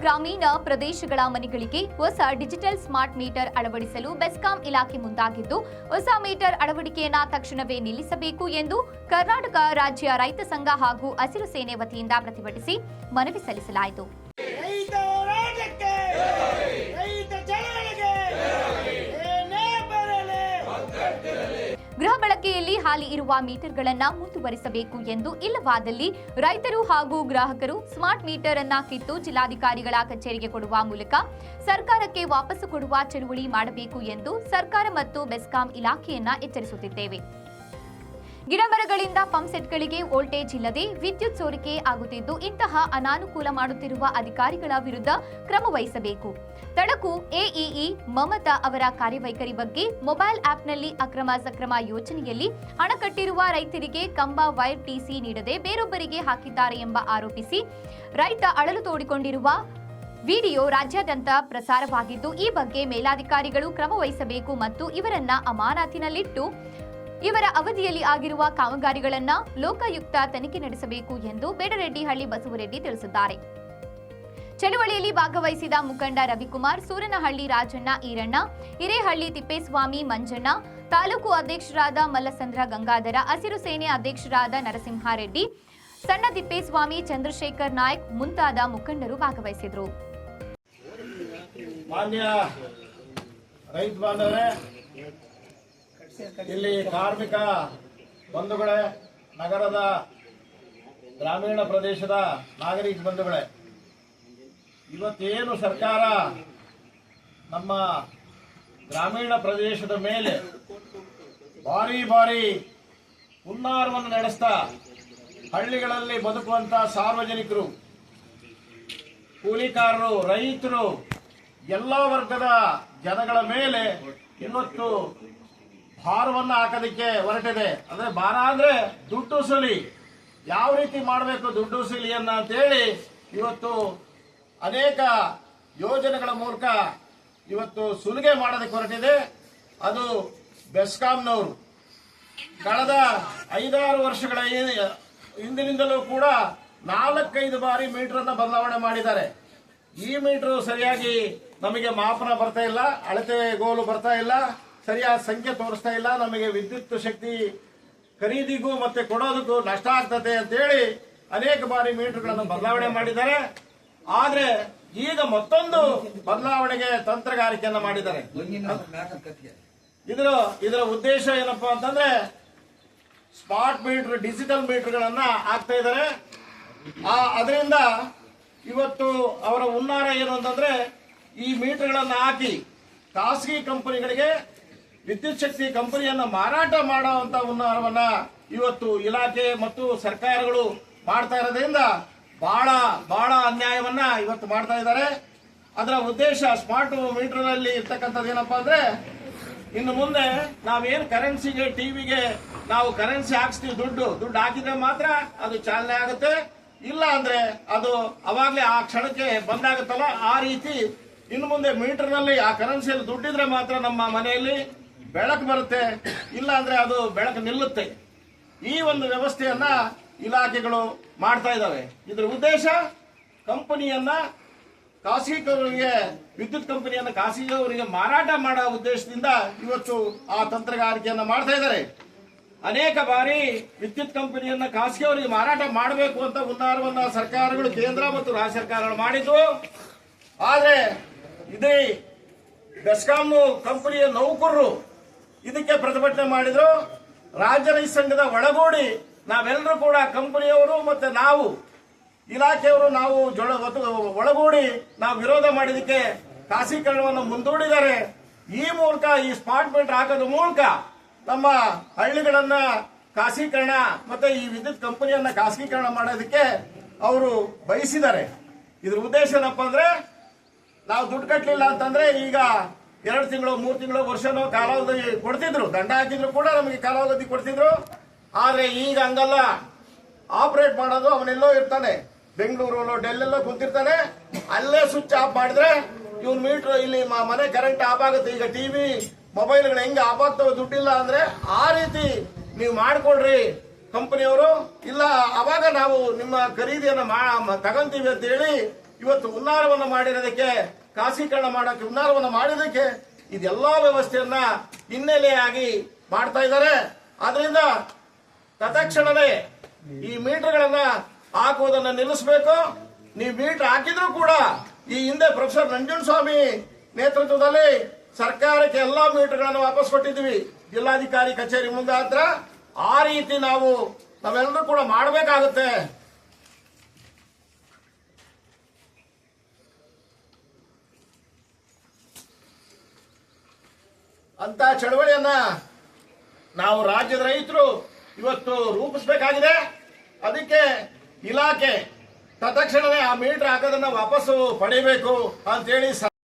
ಗ್ರಾಮೀಣ ಪ್ರದೇಶಗಳ ಮನೆಗಳಿಗೆ ಹೊಸ ಡಿಜಿಟಲ್ ಸ್ಮಾರ್ಟ್ ಮೀಟರ್ ಅಳವಡಿಸಲು ಬೆಸ್ಕಾಂ ಇಲಾಖೆ ಮುಂದಾಗಿದ್ದು, ಹೊಸ ಮೀಟರ್ ಅಳವಡಿಕೆಯನ್ನ ತಕ್ಷಣವೇ ನಿಲ್ಲಿಸಬೇಕು ಎಂದು ಕರ್ನಾಟಕ ರಾಜ್ಯ ರೈತ ಸಂಘ ಹಾಗೂ ಹಸಿರು ಸೇನೆ ವತಿಯಿಂದ ಪ್ರತಿಭಟಿಸಿ ಮನವಿ ಸಲ್ಲಿಸಲಾಯಿತು. ಹಾಲಿ ಇರುವ ಮೀಟರ್ಗಳನ್ನು ಮುಂದುವರಿಸಬೇಕು ಎಂದು ಇಲ್ಲವಾದಲ್ಲಿ ರೈತರು ಹಾಗೂ ಗ್ರಾಹಕರು ಸ್ಮಾರ್ಟ್ ಮೀಟರ್ ಅನ್ನ ಕಿತ್ತು ಜಿಲ್ಲಾಧಿಕಾರಿಗಳ ಕಚೇರಿಗೆ ಕೊಡುವ ಮೂಲಕ ಸರ್ಕಾರಕ್ಕೆ ವಾಪಸ್ಸು ಕೊಡುವ ಚಳುವಳಿ ಮಾಡಬೇಕು ಎಂದು ಸರ್ಕಾರ ಮತ್ತು ಬೆಸ್ಕಾಂ ಇಲಾಖೆಯನ್ನ ಎಚ್ಚರಿಸುತ್ತಿದ್ದೇವೆ. ಗಿಡಮರಗಳಿಂದ ಪಂಪ್ ಸೆಟ್ಗಳಿಗೆ ವೋಲ್ಟೇಜ್ ಇಲ್ಲದೆ ವಿದ್ಯುತ್ ಸೋರಿಕೆ ಆಗುತ್ತಿದ್ದು, ಇಂತಹ ಅನಾನುಕೂಲ ಮಾಡುತ್ತಿರುವ ಅಧಿಕಾರಿಗಳ ವಿರುದ್ಧ ಕ್ರಮ ವಹಿಸಬೇಕು. ತಳಕು ಎಇಇ ಮಮತಾ ಅವರ ಕಾರ್ಯವೈಖರಿ ಬಗ್ಗೆ ಮೊಬೈಲ್ ಆಪ್ನಲ್ಲಿ ಅಕ್ರಮ ಸಕ್ರಮ ಯೋಜನೆಯಲ್ಲಿ ಹಣ ಕಟ್ಟಿರುವ ರೈತರಿಗೆ ಕಂಬ, ವೈರ್ ಟಿಸಿ ನೀಡದೆ ಬೇರೊಬ್ಬರಿಗೆ ಹಾಕಿದ್ದಾರೆ ಎಂಬ ಆರೋಪಿಸಿ ರೈತ ಅಳಲು ತೋಡಿಕೊಂಡಿರುವ ವಿಡಿಯೋ ರಾಜ್ಯಾದ್ಯಂತ ಪ್ರಸಾರವಾಗಿದ್ದು, ಈ ಬಗ್ಗೆ ಮೇಲಾಧಿಕಾರಿಗಳು ಕ್ರಮ ವಹಿಸಬೇಕು ಮತ್ತು ಇವರನ್ನ ಅಮಾನತಿನಲ್ಲಿಟ್ಟು ಇವರ ಅವಧಿಯಲ್ಲಿ ಆಗಿರುವ ಕಾಮಗಾರಿಗಳನ್ನ ಲೋಕಾಯುಕ್ತ ತನಿಖೆ ನಡೆಸಬೇಕು ಎಂದು ಬೇಡರೆಡ್ಡಿಹಳ್ಳಿ ಬಸವರೆಡ್ಡಿ ತಿಳಿಸಿದ್ದಾರೆ. ಚಳುವಳಿಯಲ್ಲಿ ಭಾಗವಹಿಸಿದ ಮುಖಂಡ ರವಿಕುಮಾರ್, ಸೂರನಹಳ್ಳಿ ರಾಜಣ್ಣ ಈರಣ್ಣ, ಹಿರೇಹಳ್ಳಿ ತಿಪ್ಪೇಸ್ವಾಮಿ ಮಂಜಣ್ಣ, ತಾಲೂಕು ಅಧ್ಯಕ್ಷರಾದ ಮಲ್ಲಸಂದ್ರ ಗಂಗಾಧರ, ಹಸಿರು ಸೇನೆ ಅಧ್ಯಕ್ಷರಾದ ನರಸಿಂಹಾರೆಡ್ಡಿ, ಸಣ್ಣ ತಿಪ್ಪೇಸ್ವಾಮಿ, ಚಂದ್ರಶೇಖರ್ ನಾಯ್ಕ್ ಮುಂತಾದ ಮುಖಂಡರು ಭಾಗವಹಿಸಿದರು. ಮಾನ್ಯ ರೈತ ಬಾಂಧವರೇ ಇಲ್ಲಿ ಕಾರ್ಮಿಕ ಬಂಧುಗಳೇ, ನಗರದ ಗ್ರಾಮೀಣ ಪ್ರದೇಶದ ನಾಗರಿಕ ಬಂಧುಗಳೇ, ಇವತ್ತೇನು ಸರ್ಕಾರ ನಮ್ಮ ಗ್ರಾಮೀಣ ಪ್ರದೇಶದ ಮೇಲೆ ಭಾರಿ ಭಾರಿ ಹುನ್ನಾರವನ್ನು ನಡೆಸ್ತಾ ಹಳ್ಳಿಗಳಲ್ಲಿ ಬದುಕುವಂತ ಸಾರ್ವಜನಿಕರು, ಕೂಲಿಕಾರರು, ರೈತರು, ಎಲ್ಲ ವರ್ಗದ ಜನಗಳ ಮೇಲೆ ಇವತ್ತು ಭಾರವನ್ನ ಹಾಕೋದಕ್ಕೆ ಹೊರಟಿದೆ. ಅಂದ್ರೆ ಭಾರ ಅಂದ್ರೆ ದುಡ್ಡು ಸುಲಿ. ಯಾವ ರೀತಿ ಮಾಡಬೇಕು ದುಡ್ಡು ಸುಲಿಯನ್ನ ಅಂತೇಳಿ ಇವತ್ತು ಅನೇಕ ಯೋಜನೆಗಳ ಮೂಲಕ ಇವತ್ತು ಸುಲಿಗೆ ಮಾಡೋದಕ್ಕೆ ಹೊರಟಿದೆ. ಅದು ಬೆಸ್ಕಾಂನವರು. ಕಳೆದ ಐದಾರು ವರ್ಷಗಳ ಹಿಂದಿನಿಂದಲೂ ಕೂಡ ನಾಲ್ಕೈದು ಬಾರಿ ಮೀಟರ್ ಅನ್ನ ಬದಲಾವಣೆ ಮಾಡಿದ್ದಾರೆ. ಈ ಮೀಟರ್ ಸರಿಯಾಗಿ ನಮಗೆ ಮಾಪನ ಬರ್ತಾ ಇಲ್ಲ ಅಳತೆ ಗೋಲು ಬರ್ತಾ ಇಲ್ಲ. ಸರಿಯಾದ ಸಂಖ್ಯೆ ತೋರಿಸ್ತಾ ಇಲ್ಲ. ನಮಗೆ ವಿದ್ಯುತ್ ಶಕ್ತಿ ಖರೀದಿಗೂ ಮತ್ತೆ ಕೊಡೋದಕ್ಕೂ ನಷ್ಟ ಆಗ್ತದೆ ಅಂತೇಳಿ ಅನೇಕ ಬಾರಿ ಮೀಟರ್ಗಳನ್ನು ಬದಲಾವಣೆ ಮಾಡಿದ್ದಾರೆ. ಆದ್ರೆ ಈಗ ಮತ್ತೊಂದು ಬದಲಾವಣೆಗೆ ತಂತ್ರಗಾರಿಕೆಯನ್ನ ಮಾಡಿದ್ದಾರೆ. ಇದರ ಇದರ ಉದ್ದೇಶ ಏನಪ್ಪಾ ಅಂತಂದ್ರೆ ಸ್ಮಾರ್ಟ್ ಮೀಟರ್, ಡಿಜಿಟಲ್ ಮೀಟರ್ಗಳನ್ನ ಹಾಕ್ತಾ ಇದ್ದಾರೆ. ಆ, ಅದರಿಂದ ಇವತ್ತು ಅವರ ಹುನ್ನಾರ ಏನು ಅಂತಂದ್ರೆ ಈ ಮೀಟರ್ಗಳನ್ನ ಹಾಕಿ ಖಾಸಗಿ ಕಂಪನಿಗಳಿಗೆ ವಿದ್ಯುತ್ ಶಕ್ತಿ ಕಂಪನಿಯನ್ನ ಮಾರಾಟ ಮಾಡುವಂತ ಉನ್ನವನ್ನ ಇವತ್ತು ಇಲಾಖೆ ಮತ್ತು ಸರ್ಕಾರಗಳು ಮಾಡ್ತಾ ಇರೋದ್ರಿಂದ ಬಹಳ ಬಹಳ ಅನ್ಯಾಯವನ್ನ ಇವತ್ತು ಮಾಡ್ತಾ ಇದ್ದಾರೆ. ಅದರ ಉದ್ದೇಶ ಸ್ಮಾರ್ಟ್ ಮೀಟರ್ನಲ್ಲಿ ಇರ್ತಕ್ಕಂಥದ್ದು ಏನಪ್ಪಾ ಅಂದ್ರೆ, ಇನ್ನು ಮುಂದೆ ನಾವೇನ್ ಕರೆನ್ಸಿಗೆ ಟಿವಿಗೆ ನಾವು ಕರೆನ್ಸಿ ಹಾಕ್ಸ್ತೀವಿ ದುಡ್ಡು ದುಡ್ಡು ಹಾಕಿದ್ರೆ ಮಾತ್ರ ಅದು ಚಾಲನೆ ಆಗುತ್ತೆ. ಇಲ್ಲ ಅಂದ್ರೆ ಅದು ಅವಾಗಲೇ ಆ ಕ್ಷಣಕ್ಕೆ ಬಂದಾಗುತ್ತಲ್ಲ ಆ ರೀತಿ ಇನ್ನು ಮುಂದೆ ಮೀಟರ್ನಲ್ಲಿ ಆ ಕರೆನ್ಸಿಯಲ್ಲಿ ದುಡ್ಡಿದ್ರೆ ಮಾತ್ರ ನಮ್ಮ ಮನೆಯಲ್ಲಿ ಬೆಳಕು ಬರುತ್ತೆ ಇಲ್ಲ ಅಂದ್ರೆ ಅದು ಬೆಳಕು ನಿಲ್ಲುತ್ತೆ. ಈ ಒಂದು ವ್ಯವಸ್ಥೆಯನ್ನ ಇಲಾಖೆಗಳು ಮಾಡ್ತಾ ಇದ್ದಾವೆ ಇದರ ಉದ್ದೇಶ ಕಂಪನಿಯನ್ನ ಖಾಸಗಿಯವರಿಗೆ ವಿದ್ಯುತ್ ಕಂಪನಿಯನ್ನ ಖಾಸಗಿಯವರಿಗೆ ಮಾರಾಟ ಮಾಡೋ ಉದ್ದೇಶದಿಂದ ಇವತ್ತು ಆ ತಂತ್ರಗಾರಿಕೆಯನ್ನ ಮಾಡ್ತಾ ಇದ್ದಾರೆ ಅನೇಕ ಬಾರಿ ವಿದ್ಯುತ್ ಕಂಪನಿಯನ್ನ ಖಾಸಗಿಯವರಿಗೆ ಮಾರಾಟ ಮಾಡಬೇಕು ಅಂತ ಉನ್ನಾರವನ್ನ ಸರ್ಕಾರಗಳು, ಕೇಂದ್ರ ಮತ್ತು ರಾಜ್ಯ ಸರ್ಕಾರಗಳು ಮಾಡಿದ್ದು. ಆದರೆ ಇದೇ ಬೆಸ್ಕಾಂ ಕಂಪನಿಯ ನೌಕರರು ಪ್ರತಿಭಟನೆ ಮಾಡಿದ್ರು. ರಾಜ್ಯ ರೈತ ಸಂಘದ ಒಳಗೂಡಿ ನಾವೆಲ್ಲರೂ ಕೂಡ ಕಂಪನಿಯವರು ಮತ್ತೆ ನಾವು ಇಲಾಖೆಯವರು ನಾವು ಒಳಗೂಡಿ ನಾವು ವಿರೋಧ ಮಾಡಿದಕ್ಕೆ ಖಾಸಗೀಕರಣವನ್ನು ಮುಂದೂಡಿದ್ದಾರೆ. ಈ ಮೂಲಕ ಈ ಸ್ಪಾಟ್ ಮೀಟರ್ ಹಾಕೋದ್ರ ಮೂಲಕ ನಮ್ಮ ಹಳ್ಳಿಗಳನ್ನ ಖಾಸಗೀಕರಣ ಮತ್ತೆ ಈ ವಿದ್ಯುತ್ ಕಂಪನಿಯನ್ನ ಖಾಸಗೀಕರಣ ಮಾಡೋದಕ್ಕೆ ಅವರು ಬಯಸಿದ್ದಾರೆ. ಇದ್ರ ಉದ್ದೇಶ ಏನಪ್ಪ ಅಂದ್ರೆ, ನಾವು ದುಡ್ಡು ಕಟ್ಟಲಿಲ್ಲ ಅಂತಂದ್ರೆ ಈಗ ಎರಡು ತಿಂಗಳು, ಮೂರು ತಿಂಗಳು ವರ್ಷನೋ ಕಾಲಾವಧಿ ಕೊಡ್ತಿದ್ರು. ದಂಡ ಹಾಕಿದ್ರು ಕೂಡ ನಮಗೆ ಕಾಲಾವಧಿ ಕೊಡ್ತಿದ್ರು. ಆದ್ರೆ ಈಗ ಹಂಗಲ್ಲ. ಆಪರೇಟ್ ಮಾಡೋದು ಅವನೆಲ್ಲೋ ಇರ್ತಾನೆ. ಬೆಂಗಳೂರು ಡೆಲ್ಲೆಲ್ಲೋ ಕುಂತಿರ್ತಾನೆ. ಅಲ್ಲೇ ಸ್ವಿಚ್ ಆಫ್ ಮಾಡಿದ್ರೆ ಇವ್ನ ಮೀಟರ್ ಇಲ್ಲಿ ಮನೆ ಕರೆಂಟ್ ಆಫ್ ಆಗುತ್ತೆ. ಈಗ ಟಿವಿ ಮೊಬೈಲ್ಗಳು ಹೆಂಗೆ ಆಫ್ ಆಗ್ತವೆ ದುಡ್ಡಿಲ್ಲ ಅಂದ್ರೆ ಆ ರೀತಿ ನೀವು ಮಾಡಿಕೊಡ್ರಿ ಕಂಪನಿಯವರು, ಇಲ್ಲ, ಅವಾಗ ನಾವು ನಿಮ್ಮ ಖರೀದಿಯನ್ನು ತಗೊಂತೀವಿ ಅಂತ ಹೇಳಿ ಇವತ್ತು ಉನ್ನಾರವನ್ನು ಮಾಡಿರೋದಕ್ಕೆ ಖಾಸೀಕರಣ ಮಾಡೋಕೆ ಹುನ್ನಾರವನ್ನು ಮಾಡಿದಕ್ಕೆ ಇದೆಲ್ಲ ವ್ಯವಸ್ಥೆಯನ್ನ ಹಿನ್ನೆಲೆಯಾಗಿ ಮಾಡ್ತಾ ಇದ್ದಾರೆ. ಆದ್ರಿಂದ ತತ್ಕ್ಷಣವೇ ಈ ಮೀಟರ್ಗಳನ್ನ ಹಾಕುವುದನ್ನು ನಿಲ್ಲಿಸಬೇಕು. ನೀವು ಮೀಟರ್ ಹಾಕಿದ್ರು ಕೂಡ ಈ ಹಿಂದೆ ಪ್ರೊಫೆಸರ್ ನಂಜುನ್ ಸ್ವಾಮಿ ನೇತೃತ್ವದಲ್ಲಿ ಸರ್ಕಾರಕ್ಕೆ ಎಲ್ಲಾ ಮೀಟರ್ಗಳನ್ನು ವಾಪಸ್ ಕೊಟ್ಟಿದ್ವಿ ಜಿಲ್ಲಾಧಿಕಾರಿ ಕಚೇರಿ ಮುಂದಾತ್ರ ಆ ರೀತಿ ನಾವು ನಾವೆಲ್ಲರೂ ಕೂಡ ಮಾಡಬೇಕಾಗುತ್ತೆ. ಅಂತ ಚಳವಳಿಯನ್ನ ನಾವು ರಾಜ್ಯದ ರೈತರು ಇವತ್ತು ರೂಪಿಸಬೇಕಾಗಿದೆ. ಅದಕ್ಕೆ ಇಲಾಖೆ ತತ್ಕ್ಷಣವೇ ಆ ಮೀಟರ್ ಹಾಕೋದನ್ನ ವಾಪಸ್ಸು ಪಡಿಬೇಕು ಅಂತೇಳಿ